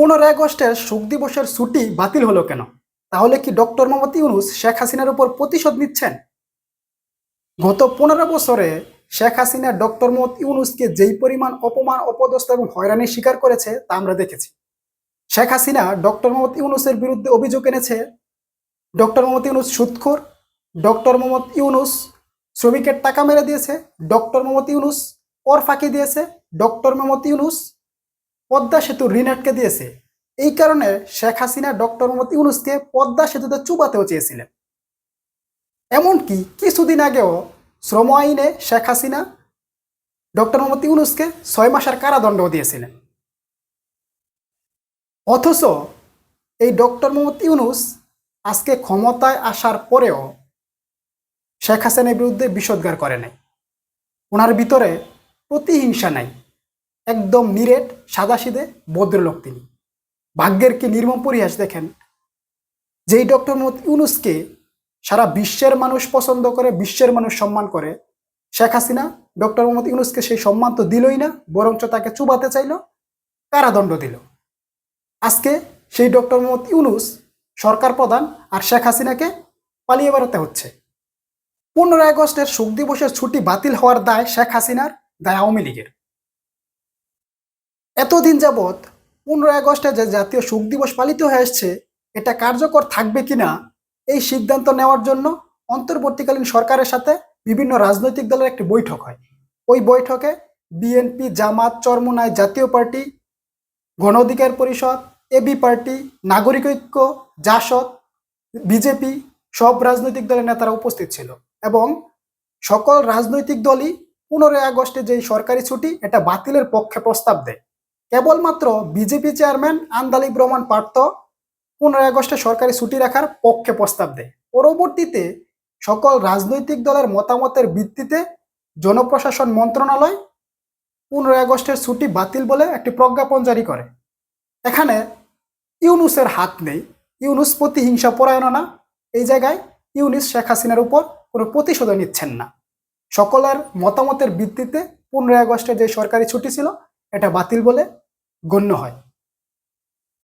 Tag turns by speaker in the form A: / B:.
A: পনেরোই আগস্টের শোক দিবসের ছুটি বাতিল হলো কেন? তাহলে কি ডক্টর মোহাম্মদ ইউনুস শেখ হাসিনার উপর প্রতিশোধ নিচ্ছেন? গত পনেরো বছরে শেখ হাসিনা ডক্টর মোহাম্মদ ইউনুসকে যেই পরিমাণ অপমান, অপদস্থ এবং হয়রানির শিকার করেছে তা আমরা দেখেছি। শেখ হাসিনা ডক্টর মোহাম্মদ ইউনুসের বিরুদ্ধে অভিযোগ এনেছে, ডক্টর মোহাম্মদ ইউনুস সুৎখোর, ডক্টর মোহাম্মদ ইউনুস শ্রমিকের টাকা মেরে দিয়েছে, ডক্টর মোহাম্মদ ইউনুস কর ফাঁকি দিয়েছে, ডক্টর মোহাম্মদ ইউনুস পদ্মা সেতু ঋণ আটকে দিয়েছে। এই কারণে শেখ হাসিনা ডক্টর মোহাম্মদ ইউনুসকে পদ্মা সেতুতে চুবাতেও চেয়েছিলেন। এমনকি কিছুদিন আগেও শ্রম আইনে শেখ হাসিনা ডক্টর মোহাম্মদ ইউনুসকে ছয় মাসের কারাদণ্ড দিয়েছিলেন। অথচ এই ডক্টর মোহাম্মদ ইউনুস আজকে ক্ষমতায় আসার পরেও শেখ হাসিনার বিরুদ্ধে বিষোদ্গার করে নাই। ওনার ভিতরে প্রতিহিংসা নাই। একদম নিরেট সাদাসিদে ভদ্রলোক তিনি। ভাগ্যের কি নির্মম পরিহাস দেখেন? যেই ডক্টর মোহাম্মদ ইউনুসকে সারা বিশ্বের মানুষ পছন্দ করে, বিশ্বের মানুষ সম্মান করে, শেখ হাসিনা ডক্টর মোহাম্মদ ইউনুসকে সেই সম্মান তো দিলই না, বরঞ্চ তাকে চুবাতে চাইল, কারাদণ্ড দিল। আজকে সেই ডক্টর মোহাম্মদ ইউনুস সরকার প্রধান আর শেখ হাসিনাকে পালিয়ে বেড়াতে হচ্ছে। পনেরোই আগস্টের শোক দিবসের ছুটি বাতিল হওয়ার দায় শেখ হাসিনার, দায় আওয়ামী লীগের। এতদিন যাবৎ পনেরোই আগস্টে যে জাতীয় শোক দিবস পালিত হয়ে আসছে, এটা কার্যকর থাকবে কিনা এই সিদ্ধান্ত নেওয়ার জন্য অন্তর্বর্তীকালীন সরকারের সাথে বিভিন্ন রাজনৈতিক দলের একটি বৈঠক হয়। ওই বৈঠকে বিএনপি, জামাত, চরমোনাই জাতীয় পার্টি গণ অধিকার পরিষদ এবি পার্টি, নাগরিক ঐক্য, জাসদ, বিজেপি সব রাজনৈতিক দলের নেতারা উপস্থিত ছিল এবং সকল রাজনৈতিক দলই পনেরোই আগস্টে যে সরকারি ছুটি, এটা বাতিলের পক্ষে প্রস্তাব দেয়। কেবলমাত্র বিজেপি চেয়ারম্যান আন্দালিব রহমান পার্থ পনেরোই আগস্টে সরকারি ছুটি রাখার পক্ষে প্রস্তাব দেয়। পরবর্তীতে সকল রাজনৈতিক দলের মতামতের ভিত্তিতে জনপ্রশাসন মন্ত্রণালয় পনেরোই আগস্টের ছুটি বাতিল বলে একটি প্রজ্ঞাপন জারি করে। এখানে ইউনুসের হাত নেই। ইউনুস প্রতিহিংসা পরায়ণ না। এই জায়গায় ইউনুস শেখ হাসিনার উপর কোনো প্রতিশোধ নিচ্ছেন না। সকলের মতামতের ভিত্তিতে পনেরোই আগস্টে যে সরকারি ছুটি ছিল, এটা বাতিল বলে গণ্য হয়।